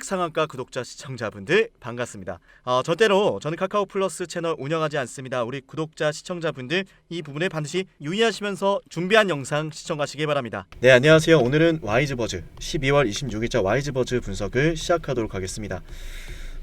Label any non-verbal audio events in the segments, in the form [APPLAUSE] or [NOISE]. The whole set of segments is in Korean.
시작 상한가 구독자 시청자분들 반갑습니다. 어, 절대로 저는 카카오 플러스 채널 운영하지 않습니다. 우리 구독자 시청자분들 이 부분에 반드시 유의하시면서 준비한 영상 시청하시기 바랍니다. 네 안녕하세요. 오늘은 와이즈버즈 12월 26일자 와이즈버즈 분석을 시작하도록 하겠습니다.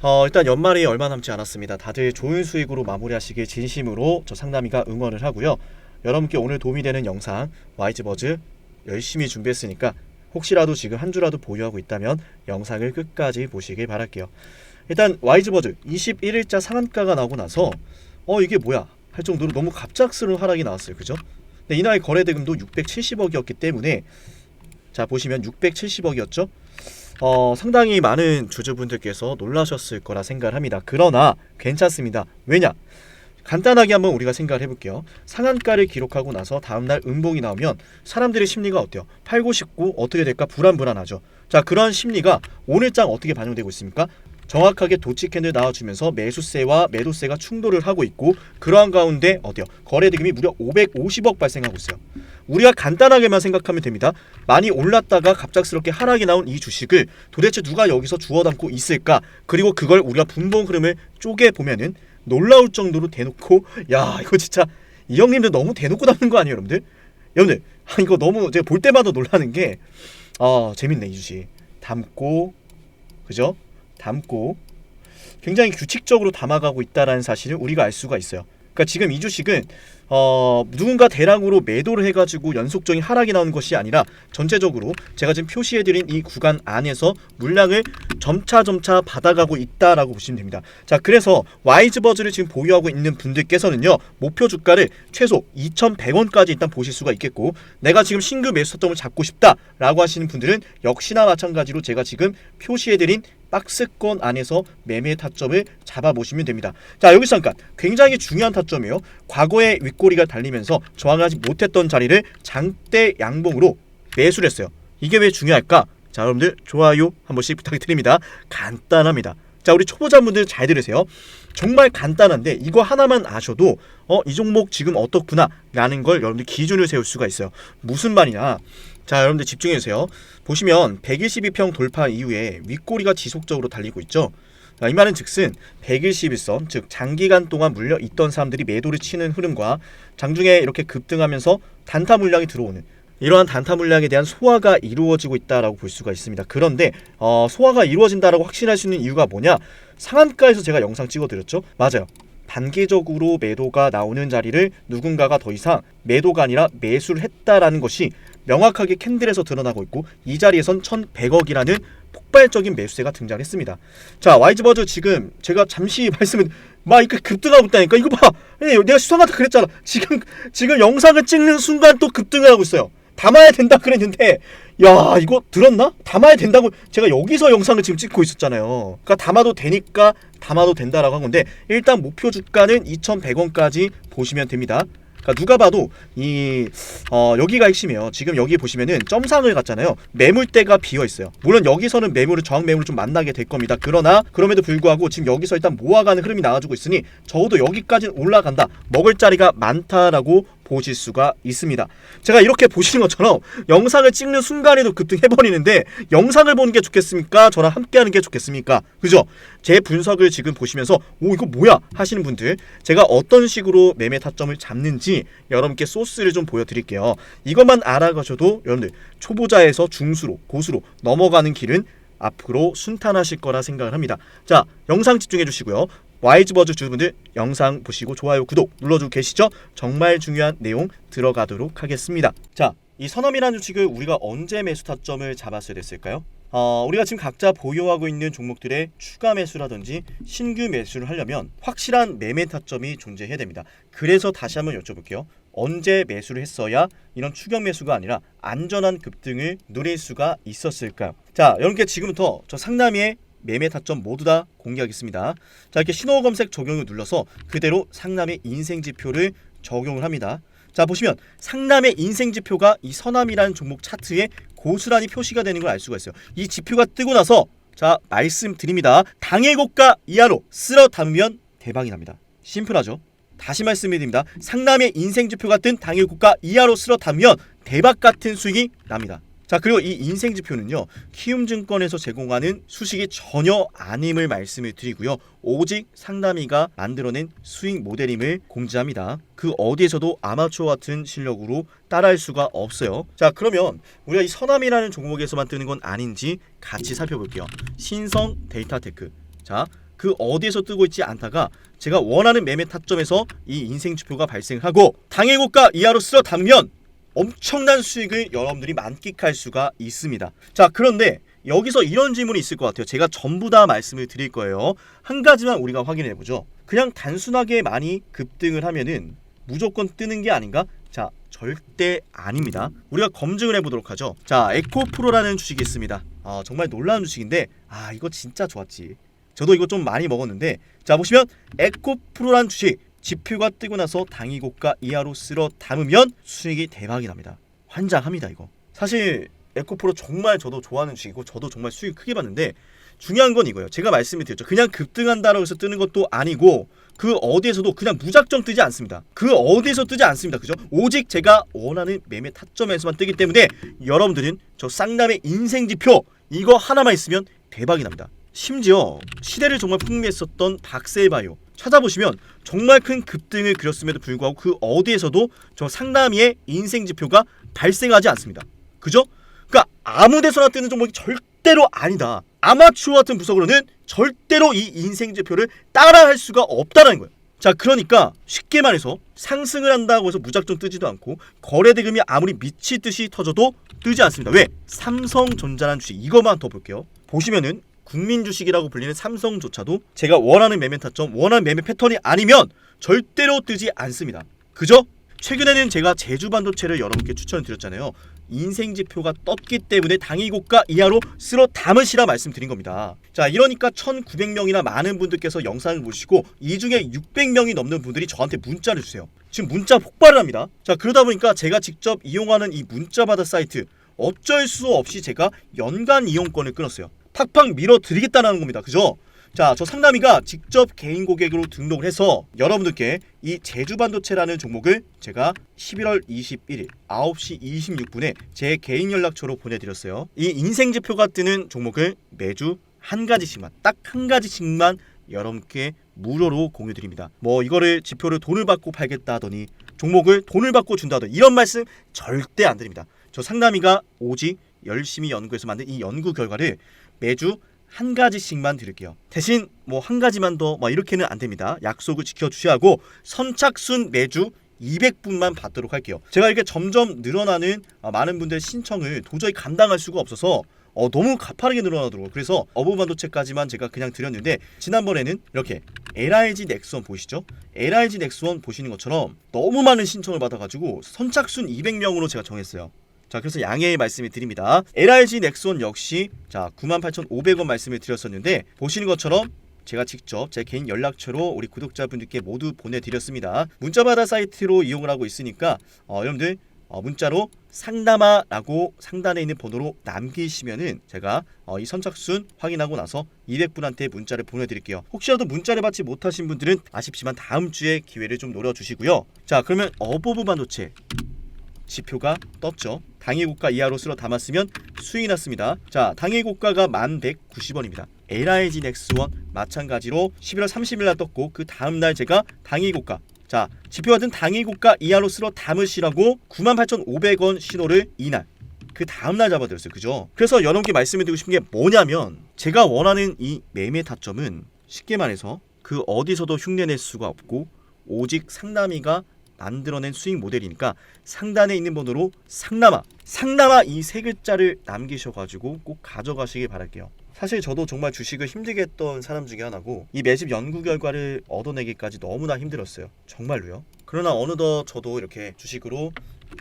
어, 일단 연말이 얼마 남지 않았습니다. 다들 좋은 수익으로 마무리하시길 진심으로 저 상담이가 응원을 하고요. 여러분께 오늘 도움이 되는 영상 와이즈버즈 열심히 준비했으니까 혹시라도 지금 한 주라도 보유하고 있다면 영상을 끝까지 보시길 바랄게요. 일단 와이즈버즈 21일자 상한가가 나오고 나서 어 이게 뭐야 할 정도로 너무 갑작스러운 하락이 나왔어요. 그죠? 근데 이날 거래 대금도 670억이었기 때문에 자 보시면 670억이었죠. 어 상당히 많은 주주분들께서 놀라셨을 거라 생각을 합니다. 그러나 괜찮습니다. 왜냐? 간단하게 한번 우리가 생각을 해볼게요. 상한가를 기록하고 나서 다음날 음봉이 나오면 사람들의 심리가 어때요? 팔고 싶고 어떻게 될까 불안불안하죠. 자 그러한 심리가 오늘장 어떻게 반영되고 있습니까? 정확하게 도치 캔들 나와주면서 매수세와 매도세가 충돌을 하고 있고 그러한 가운데 어때요? 거래 대금이 무려 550억 발생하고 있어요. 우리가 간단하게만 생각하면 됩니다. 많이 올랐다가 갑작스럽게 하락이 나온 이 주식을 도대체 누가 여기서 주워 담고 있을까? 그리고 그걸 우리가 분봉 흐름을 쪼개 보면은 놀라울 정도로 대놓고 야 이거 진짜 이 형님들 너무 대놓고 담는 거 아니에요 여러분들? 여러분들 아, 이거 너무 제가 볼 때마다 놀라는 게 아, 재밌네 이 주식 담고 그죠? 담고 굉장히 규칙적으로 담아가고 있다라는 사실을 우리가 알 수가 있어요. 그러니까 지금 이 주식은 어, 누군가 대량으로 매도를 해가지고 연속적인 하락이 나오는 것이 아니라 전체적으로 제가 지금 표시해드린 이 구간 안에서 물량을 점차 점차 받아가고 있다라고 보시면 됩니다. 자, 그래서 와이즈버즈를 지금 보유하고 있는 분들께서는요 목표 주가를 최소 2,100원까지 일단 보실 수가 있겠고 내가 지금 신규 매수 타점을 잡고 싶다라고 하시는 분들은 역시나 마찬가지로 제가 지금 표시해드린 박스권 안에서 매매 타점을 잡아보시면 됩니다. 자 여기서 잠깐 굉장히 중요한 타점이에요. 과거에 윗꼬리가 달리면서 저항하지 못했던 자리를 장대 양봉으로 매수를 했어요. 이게 왜 중요할까? 자 여러분들 좋아요 한 번씩 부탁드립니다. 간단합니다. 자 우리 초보자분들 잘 들으세요. 정말 간단한데 이거 하나만 아셔도 어 이 종목 지금 어떻구나 라는 걸 여러분들 기준을 세울 수가 있어요. 무슨 말이냐? 자 여러분들 집중해 주세요. 보시면 122평 돌파 이후에 윗꼬리가 지속적으로 달리고 있죠. 자, 이 말은 즉슨 121선 즉 장기간 동안 물려 있던 사람들이 매도를 치는 흐름과 장중에 이렇게 급등하면서 단타 물량이 들어오는 이러한 단타 물량에 대한 소화가 이루어지고 있다라고 볼 수가 있습니다. 그런데 어, 소화가 이루어진다라고 확신할 수 있는 이유가 뭐냐? 상한가에서 제가 영상 찍어드렸죠. 맞아요. 단기적으로 매도가 나오는 자리를 누군가가 더 이상 매도가 아니라 매수를 했다라는 것이 명확하게 캔들에서 드러나고 있고 이 자리에선 1,100억이라는 폭발적인 매수세가 등장했습니다. 자, 와이즈버즈 지금 제가 잠시 [LAUGHS] 말씀을 막 이렇게 급등하고 있다니까 이거 봐. 예, 내가 수상하다 그랬잖아. 지금 지금 영상을 찍는 순간 또 급등을 하고 있어요. 담아야 된다 그랬는데 야 이거 들었나? 담아야 된다고 제가 여기서 영상을 지금 찍고 있었잖아요. 그러니까 담아도 되니까 담아도 된다라고 한 건데 일단 목표 주가는 2,100원까지 보시면 됩니다. 그러니까 누가 봐도 이 어, 여기가 핵심이에요. 지금 여기 보시면은 점상을 갔잖아요. 매물대가 비어 있어요. 물론 여기서는 매물을 저항 매물을 좀 만나게 될 겁니다. 그러나 그럼에도 불구하고 지금 여기서 일단 모아가는 흐름이 나와주고 있으니 적어도 여기까지는 올라간다. 먹을 자리가 많다라고 보실 수가 있습니다. 제가 이렇게 보시는 것처럼 영상을 찍는 순간에도 급등해버리는데 영상을 보는 게 좋겠습니까? 저랑 함께하는 게 좋겠습니까? 그죠? 제 분석을 지금 보시면서 오 이거 뭐야 하시는 분들 제가 어떤 식으로 매매 타점을 잡는지 여러분께 소스를 좀 보여드릴게요. 이것만 알아가셔도 여러분들 초보자에서 중수로 고수로 넘어가는 길은 앞으로 순탄하실 거라 생각을 합니다. 자 영상 집중해 주시고요. 와이즈버즈 주주분들 영상 보시고 좋아요 구독 눌러주고 계시죠? 정말 중요한 내용 들어가도록 하겠습니다. 자, 이 선엄이라는 주식을 우리가 언제 매수 타점을 잡았어야 됐을까요? 어, 우리가 지금 각자 보유하고 있는 종목들의 추가 매수라든지 신규 매수를 하려면 확실한 매매 타점이 존재해야 됩니다. 그래서 다시 한번 여쭤볼게요. 언제 매수를 했어야 이런 추격 매수가 아니라 안전한 급등을 누릴 수가 있었을까요? 자, 여러분께 지금부터 저 상남이의 매매 타점 모두 다 공개하겠습니다. 자 이렇게 신호 검색 적용을 눌러서 그대로 상남의 인생 지표를 적용을 합니다. 자 보시면 상남의 인생 지표가 이 서남이라는 종목 차트에 고스란히 표시가 되는 걸 알 수가 있어요. 이 지표가 뜨고 나서 자 말씀드립니다. 당일 고가 이하로 쓸어 담으면 대박이 납니다. 심플하죠. 다시 말씀드립니다. 상남의 인생 지표 같은 당일 고가 이하로 쓸어 담으면 대박 같은 수익이 납니다. 자 그리고 이 인생 지표는요 키움증권에서 제공하는 수식이 전혀 아님을 말씀을 드리고요 오직 상담이가 만들어낸 수익 모델임을 공지합니다. 그 어디에서도 아마추어 같은 실력으로 따라할 수가 없어요. 자 그러면 우리가 이 서남이라는 종목에서만 뜨는 건 아닌지 같이 살펴볼게요. 신성 데이터테크. 자 그 어디에서 뜨고 있지 않다가 제가 원하는 매매 타점에서 이 인생 지표가 발생하고 당일 고가 이하로 쓸어 담으면 엄청난 수익을 여러분들이 만끽할 수가 있습니다. 자, 그런데 여기서 이런 질문이 있을 것 같아요. 제가 전부 다 말씀을 드릴 거예요. 한 가지만 우리가 확인해 보죠. 그냥 단순하게 많이 급등을 하면은 무조건 뜨는 게 아닌가? 자, 절대 아닙니다. 우리가 검증을 해보도록 하죠. 자, 에코프로라는 주식이 있습니다. 아, 정말 놀라운 주식인데, 아, 이거 진짜 좋았지. 저도 이거 좀 많이 먹었는데, 자, 보시면 에코프로라는 주식 지표가 뜨고 나서 당일 고가 이하로 쓸어 담으면 수익이 대박이 납니다. 환장합니다 이거. 사실 에코프로 정말 저도 좋아하는 주식이고 저도 정말 수익 크게 봤는데 중요한 건 이거예요. 제가 말씀을 드렸죠. 그냥 급등한다라고 해서 뜨는 것도 아니고 그 어디에서도 그냥 무작정 뜨지 않습니다. 그 어디에서 뜨지 않습니다. 그죠? 오직 제가 원하는 매매 타점에서만 뜨기 때문에 여러분들은 저 쌍남의 인생 지표 이거 하나만 있으면 대박이 납니다. 심지어 시대를 정말 풍미했었던 박세바이오 찾아보시면 정말 큰 급등을 그렸음에도 불구하고 그 어디에서도 저 상남이의 인생 지표가 발생하지 않습니다. 그죠? 그러니까 아무 데서나 뜨는 종목이 절대로 아니다. 아마추어 같은 부석으로는 절대로 이 인생 지표를 따라할 수가 없다라는 거예요. 자, 그러니까 쉽게 말해서 상승을 한다고 해서 무작정 뜨지도 않고 거래 대금이 아무리 미치듯이 터져도 뜨지 않습니다. 왜? 삼성전자라는 주식 이것만 더 볼게요. 보시면은 국민 주식이라고 불리는 삼성조차도 제가 원하는 매매 타점, 원하는 매매 패턴이 아니면 절대로 뜨지 않습니다. 그죠? 최근에는 제가 제주 반도체를 여러분께 추천드렸잖아요. 인생 지표가 떴기 때문에 당일 고가 이하로 쓸어 담으시라 말씀드린 겁니다. 자, 이러니까 1,900명이나 많은 분들께서 영상을 보시고 이 중에 600명이 넘는 분들이 저한테 문자를 주세요. 지금 문자 폭발을 합니다. 자, 그러다 보니까 제가 직접 이용하는 이 문자 받아 사이트 어쩔 수 없이 제가 연간 이용권을 끊었어요. 팍팍 밀어 드리겠다는 겁니다. 그죠? 자, 저 상담이가 직접 개인 고객으로 등록을 해서 여러분들께 이 제주 반도체라는 종목을 제가 11월 21일 9시 26분에 제 개인 연락처로 보내드렸어요. 이 인생 지표가 뜨는 종목을 매주 한 가지씩만, 딱 한 가지씩만 여러분께 무료로 공유드립니다. 뭐 이거를 지표를 돈을 받고 팔겠다 하더니 종목을 돈을 받고 준다 하더니 이런 말씀 절대 안 드립니다. 저 상담이가 오직 열심히 연구해서 만든 이 연구 결과를 매주 한 가지씩만 드릴게요. 대신 뭐 한 가지만 더 뭐 이렇게는 안 됩니다. 약속을 지켜 주셔야 하고 선착순 매주 200분만 받도록 할게요. 제가 이렇게 점점 늘어나는 아, 많은 분들의 신청을 도저히 감당할 수가 없어서 어, 너무 가파르게 늘어나더라고요. 그래서 어부반도체까지만 제가 그냥 드렸는데 지난번에는 이렇게 LIG 넥스원 보이시죠? LIG 넥스원 보시는 것처럼 너무 많은 신청을 받아가지고 선착순 200명으로 제가 정했어요. 자 그래서 양해의 말씀을 드립니다. LRG 넥스원 역시 자 98,500원 말씀을 드렸었는데 보시는 것처럼 제가 직접 제 개인 연락처로 우리 구독자분들께 모두 보내드렸습니다. 문자받아 사이트로 이용을 하고 있으니까 어, 여러분들 어, 문자로 상담아라고 상단에 있는 번호로 남기시면은 제가 어, 이 선착순 확인하고 나서 200분한테 문자를 보내드릴게요. 혹시라도 문자를 받지 못하신 분들은 아쉽지만 다음 주에 기회를 좀 노려주시고요. 자 그러면 어버브 반도체 지표가 떴죠. 당일 고가 이하로 쓸어 담았으면 수익이 났습니다. 자, 당일 고가가 1190원입니다. LIG 넥스원 마찬가지로 11월 30일 날 떴고 그 다음 날 제가 당일 고가 자, 지표 같은 당일 고가 이하로 쓸어 담으시라고 98,500원 신호를 이날 그 다음날 잡아드렸어요. 그죠? 그래서 여러분께 말씀드리고 싶은 게 뭐냐면 제가 원하는 이 매매 타점은 쉽게 말해서 그 어디서도 흉내낼 수가 없고 오직 상담이가 만들어낸 수익 모델이니까 상단에 있는 번호로 상남아 상남아 이 세 글자를 남기셔가지고 꼭 가져가시길 바랄게요. 사실 저도 정말 주식을 힘들게 했던 사람 중에 하나고 이 매집 연구 결과를 얻어내기까지 너무나 힘들었어요. 정말로요. 그러나 어느덧 저도 이렇게 주식으로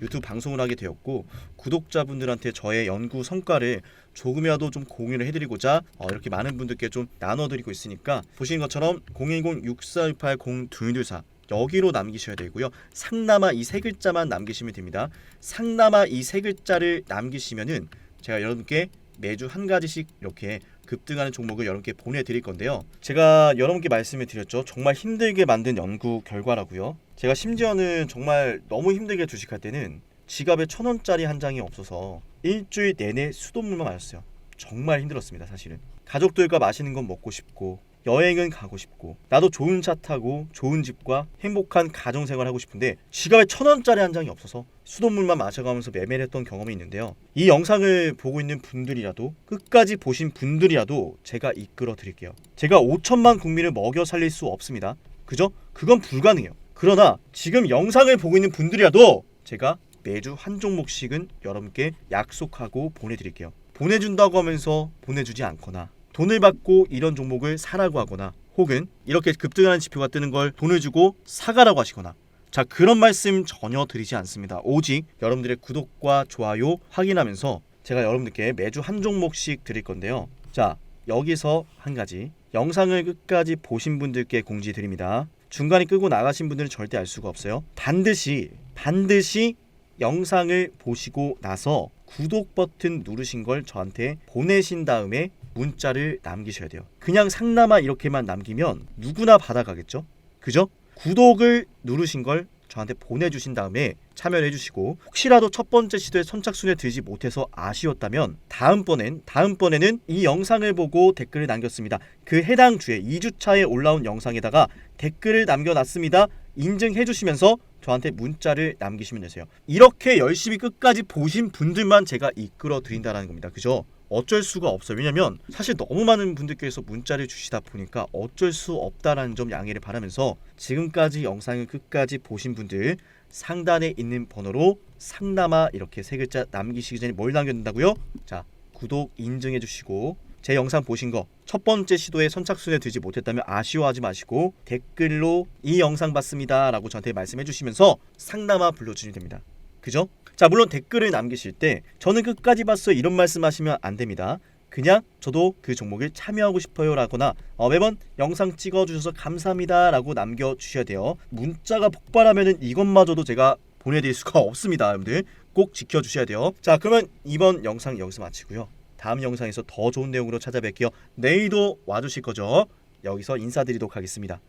유튜브 방송을 하게 되었고 구독자분들한테 저의 연구 성과를 조금이라도 좀 공유를 해드리고자 어, 이렇게 많은 분들께 좀 나눠드리고 있으니까 보시는 것처럼 010-6468-0224 여기로 남기셔야 되고요. 상남아 이 세 글자만 남기시면 됩니다. 상남아 이 세 글자를 남기시면은 제가 여러분께 매주 한 가지씩 이렇게 급등하는 종목을 여러분께 보내드릴 건데요. 제가 여러분께 말씀을 드렸죠. 정말 힘들게 만든 연구 결과라고요. 제가 심지어는 정말 너무 힘들게 주식할 때는 지갑에 천 원짜리 한 장이 없어서 일주일 내내 수돗물만 마셨어요. 정말 힘들었습니다, 사실은. 가족들과 맛있는 건 먹고 싶고 여행은 가고 싶고 나도 좋은 차 타고 좋은 집과 행복한 가정 생활 하고 싶은데 지갑에 천 원짜리 한 장이 없어서 수돗물만 마셔가면서 매매했던 경험이 있는데요. 이 영상을 보고 있는 분들이라도 끝까지 보신 분들이라도 제가 이끌어 드릴게요. 제가 5천만 국민을 먹여 살릴 수 없습니다. 그죠? 그건 불가능해요. 그러나 지금 영상을 보고 있는 분들이라도 제가 매주 한 종목씩은 여러분께 약속하고 보내드릴게요. 보내준다고 하면서 보내주지 않거나 돈을 받고 이런 종목을 사라고 하거나 혹은 이렇게 급등하는 지표가 뜨는 걸 돈을 주고 사가라고 하시거나 자 그런 말씀 전혀 드리지 않습니다. 오직 여러분들의 구독과 좋아요 확인하면서 제가 여러분들께 매주 한 종목씩 드릴 건데요. 자 여기서 한 가지 영상을 끝까지 보신 분들께 공지 드립니다. 중간에 끄고 나가신 분들은 절대 알 수가 없어요. 반드시 반드시 영상을 보시고 나서 구독 버튼 누르신 걸 저한테 보내신 다음에 문자를 남기셔야 돼요. 그냥 상남아 이렇게만 남기면 누구나 받아가겠죠? 그죠? 구독을 누르신 걸 저한테 보내주신 다음에 참여를 해주시고 혹시라도 첫 번째 시도에 선착순에 들지 못해서 아쉬웠다면 다음번엔 다음번에는 이 영상을 보고 댓글을 남겼습니다. 그 해당 주에 2주차에 올라온 영상에다가 댓글을 남겨놨습니다. 인증해 주시면서 저한테 문자를 남기시면 되세요. 이렇게 열심히 끝까지 보신 분들만 제가 이끌어 드린다라는 겁니다. 그죠? 어쩔 수가 없어요. 왜냐면 사실 너무 많은 분들께서 문자를 주시다 보니까 어쩔 수 없다라는 점 양해를 바라면서 지금까지 영상을 끝까지 보신 분들 상단에 있는 번호로 상남아 이렇게 세 글자 남기시기 전에 뭘 남겨둔다고요? 자 구독 인증해 주시고 제 영상 보신 거 첫 번째 시도에 선착순에 들지 못했다면 아쉬워하지 마시고 댓글로 이 영상 봤습니다 라고 저한테 말씀해 주시면서 상담아 불러주시면 됩니다. 그죠? 자 물론 댓글을 남기실 때 저는 끝까지 봤어요 이런 말씀하시면 안 됩니다. 그냥 저도 그 종목에 참여하고 싶어요 라거나 어, 매번 영상 찍어주셔서 감사합니다 라고 남겨주셔야 돼요. 문자가 폭발하면은 이것마저도 제가 보내드릴 수가 없습니다 여러분들. 꼭 지켜주셔야 돼요. 자 그러면 이번 영상 여기서 마치고요 다음 영상에서 더 좋은 내용으로 찾아뵐게요. 내일도 와주실 거죠? 여기서 인사드리도록 하겠습니다